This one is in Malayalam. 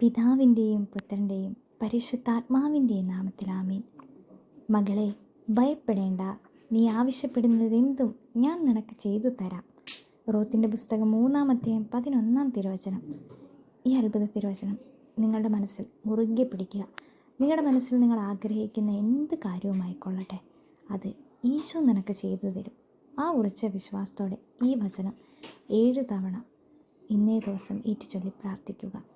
പിതാവിന്റെയും പുത്രന്റെയും പരിശുദ്ധാത്മാവിന്റെയും നാമത്തിലാമീൻ മകളെ ഭയപ്പെടേണ്ട. നീ ആവശ്യപ്പെടുന്നതെന്തും ഞാൻ നിനക്ക് ചെയ്തു തരാം. റോത്തിന്റെ പുസ്തകം മൂന്നാമത്തെയും പതിനൊന്നാം തിരുവചനം. ഈ അത്ഭുത തിരുവചനം നിങ്ങളുടെ മനസ്സിൽ മുറുകെ പിടിക്കുക. നിങ്ങളുടെ മനസ്സിൽ നിങ്ങൾ ആഗ്രഹിക്കുന്ന എന്ത് കാര്യവുമായിക്കൊള്ളട്ടെ അത് ഈശോ നിനക്ക് ചെയ്തു തരും. ആ ഉറച്ച വിശ്വാസത്തോടെ ഈ വചനം ഏഴ് തവണ ഇന്നേ ദിവസം ഏറ്റുചൊല്ലി പ്രാർത്ഥിക്കുക.